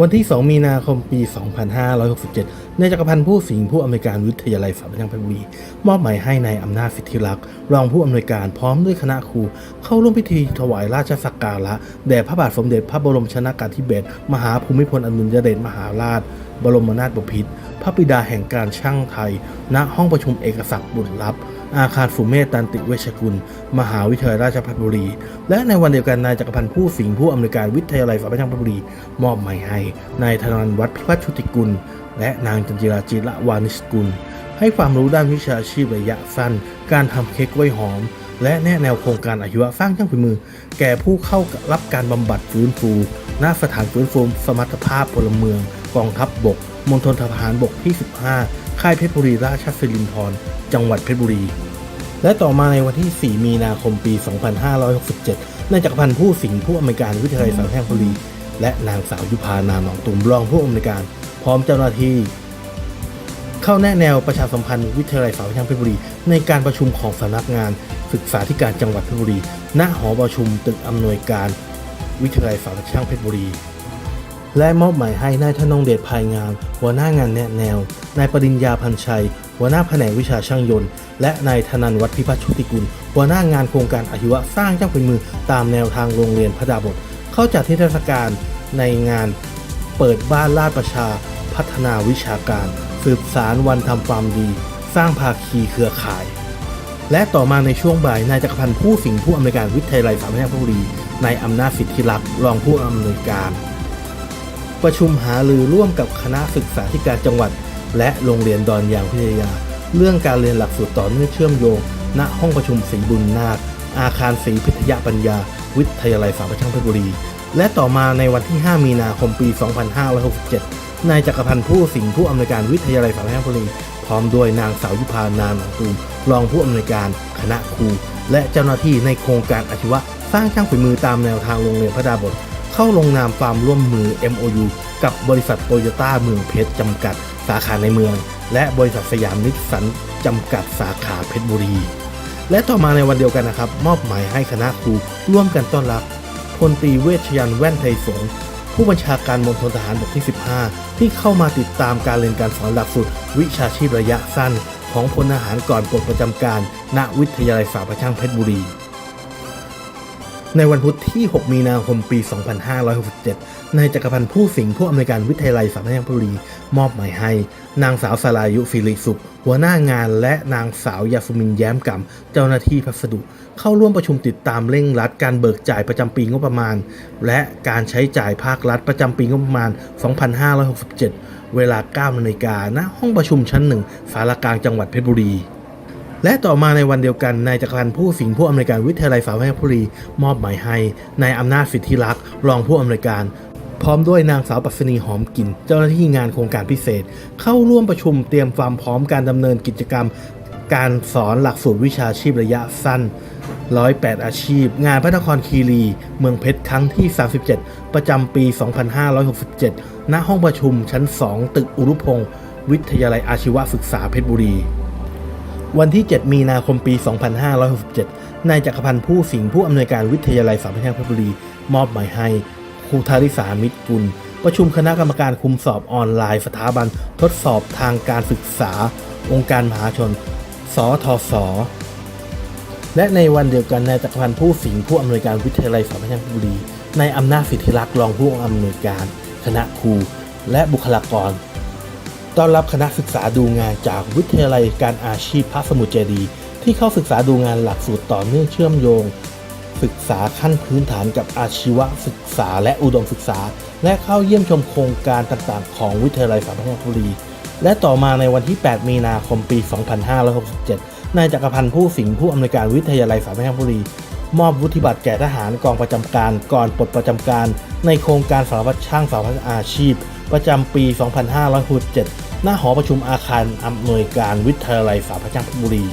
วันที่ 2 มีนาคมปี 2567ในายจักรพันธ์ผู้สิงห์ผู้อำนวยการวิทยาลัยสารพัดเพชรบุรีมอบหมายให้ในายอำนาจสิทธิรักษ์รองผู้อำนวยการพร้อมด้วยคณะครู เข้าร่วมพิธีถวายราชสักการะแด่พระบาทสมเด็จพระบรมชนากาธิเบศรมหาภูมิพลอดุลยเดชมหาราช บรมนาถบพิตรพระบิดาแห่งการช่างไทย ณ ห้องประชุมเอกสักบุตรลับ อาคารสุเมธตันติเวชกุล มหาวิทยาลัยราชภัฏบุรี และในวันเดียวกันนายจักรพันธ์ผู้สิงห์ผู้อำนวยการวิทยาลัยสารพัดบุรี มอบหมายให้นายธนวัฒน์พิพัฒน์ชุติกุล และนางจันจิราจิระวานิชกุล ให้ความรู้ด้านวิชาชีพระยะสั้น การทำเค้กกล้วยหอมและแนะแนวโครงการอาชีวะสร้างช่างฝีมือ แก่ผู้เข้ารับการบำบัดฟื้นฟู ณ สถานฟื้นฟูสมรรถภาพพลเมือง กองทัพบบกมณฑลทหารบกที่ 15 ค่ายเพชรบุรีราชสิรินธรจังหวัดเพชรบุรี และต่อมาในวันที่ 4 มีนาคมปี 2567 นายจักรพันธ์ผู้สิงห์ผู้อำนวยการวิทยาลัยสารแพทย์บุรี และนางสาวยุพานาหนองตุ่มรองผู้อำนวยการ พร้อมเจ้าหน้าที่เข้าแนะแนวประชาสัมพันธ์วิทยาลัยสารพัดเพชรบุรี ในการประชุมของสำนักงาน ศึกษาธิการจังหวัดเพชรบุรี ณ หอประชุมตึกอำนวยการ วิทยาลัยสารช่างเพชรบุรี และมอบหมายให้นายธนงเดชภายงาม หัวหน้างานแนะแนว นายปริญญาพันชัย หัวหน้าแผนกวิชาช่างยนต์ และนายธนันวัฒน์พิพัฒน์ชุติกุล หัวหน้างานโครงการอาชีวะสร้างเจ้าฝีมือตามแนวทางโรงเรียนพระดาบท เข้าจัดเทศกาลในงานเปิดบ้านลาดประชา พัฒนาวิชาการ สืบสารวันทำความดี สร้างภาคีเครือข่าย และต่อมาในช่วงบ่ายนายจักรพันธ์ผู้สิงห์ผู้อำนวยการวิทยาลัยสารพัดเพชรบุรีนายอำนาจสิทธิรักษ์รองผู้อำนวยการ ประชุมหารือร่วมกับคณะศึกษาธิการจังหวัด และโรงเรียนดอนยางพิทยา เรื่องการเรียนหลักสูตรต่อเนื่องเชื่อมโยง ณห้องประชุมศรีบุญนาค อาคารศรีพิทยาปัญญา วิทยาลัยสารพัดช่างเพชรบุรี และต่อมาในวันที่ 5 มีนาคมปี 2567 นายจักรพันธ์ผู้สิงห์ผู้อำนวยการวิทยาลัยสารพัดช่างเพชรบุรี พร้อมด้วยนางสาวยุพานาหนองตูมรองผู้อำนวยการคณะครูและเจ้าหน้าที่ในโครงการอาชีวะสร้างช่างฝีมือตามแนวทางโรงเรียนพระดาบท เข้าลงนามความร่วมมือ MOU กับบริษัทโตโยต้าเมืองเพชรจำกัด สาขาในเมือง และบริษัทสยามนิสสันจำกัดสาขาเพชรบุรี และต่อมาในวันเดียวกันนะครับ มอบหมายให้คณะครูร่วมกันต้อนรับพลตรีเวชยันแว่นไทยสงผู้บัญชาการมณฑลทหารบกที่ 15 ที่เข้ามาติดตามการเรียนการสอนหลักสูตรวิชาชีพระยะสั้น ของพลทหารก่อนปลดประจำการ ณวิทยาลัยสารพัดช่างเพชรบุรี ในวันพุธที่ 6 มีนาคม ปี 2567 นายจักรพันธ์ผู้สิงห์ผู้อำนวยการวิทยาลัยสารพัดช่างเพชรบุรี มอบหมายให้ นางสาวสลายุศิริสุข หัวหน้างานและนางสาวยาสุมินแย้มกำเจ้าหน้าที่พัสดุ เข้าร่วมประชุมติดตามเร่งรัดการเบิกจ่ายประจำปีงบประมาณ และการใช้จ่ายภาครัฐประจำปีงบประมาณ 2567 เวลา 9 นาฬิกาณห้องประชุมชั้นหนึ่งสารกลางจังหวัดเพชรบุรี และต่อมาในวันเดียวกัน นายจักรันผู้สิงผู้อำนวยการวิทยาลัยสารพัดบุรี มอบหมายให้นายอำนาจสิทธิรักษ์รองผู้อำนวยการ พร้อมด้วยนางสาวปัสนีหอมกลิ่น เจ้าหน้าที่งานโครงการพิเศษ เข้าร่วมประชุมเตรียมความพร้อมการดำเนินกิจกรรม การสอนหลักสูตรวิชาชีพระยะสั้น 108 อาชีพ งานพระนครคีรี เมืองเพชรครั้งที่ 37 ประจำปี 2567 ณ ห้องประชุมชั้น 2 ตึกอุรุพงศ์วิทยาลัยอาชีวศึกษาเพชรบุรี วันที่ 7 มีนาคมปี 2567 นายจักรพันธ์ผู้สิงห์ผู้อำนวยการวิทยาลัยสารพัดช่างพบุรี มอบหมายให้ครูธาริสามิตรกุล ประชุมคณะกรรมการคุมสอบออนไลน์สถาบันทดสอบทางการศึกษา องค์การมหาชน สทศและในวันเดียวกันนายจักรพันธ์ผู้สิงห์ผู้อำนวยการวิทยาลัยสารพัดช่างพบุรีนายอำนาจสิทธิรักษ์รองผู้อำนวยการ คณะครูและบุคลากร ต้อนรับคณะศึกษาดูงานจากวิทยาลัยการอาชีพพระสมุทรเจดีที่เข้าศึกษาดูงานหลักสูตรต่อเนื่องเชื่อมโยง ศึกษาขั้นพื้นฐานกับอาชีวศึกษาและอุดมศึกษา และเข้าเยี่ยมชมโครงการต่างๆ ของวิทยาลัยสารพัดบุรีและต่อมาในวันที่ 8 มีนาคมปี 2567 นายจักรพันธ์ผู้สิงห์ผู้อำนวยการวิทยาลัยสารพัดบุรีมอบวุฒิบัตรแก่ทหารกองประจำการก่อนปลดประจำการ ในโครงการสารพัดช่างสารพัดอาชีพ ประจำปี 2567 หน้าหอประชุมอาคารอำนวยการวิทยาลัยสารพัดช่างพบุรี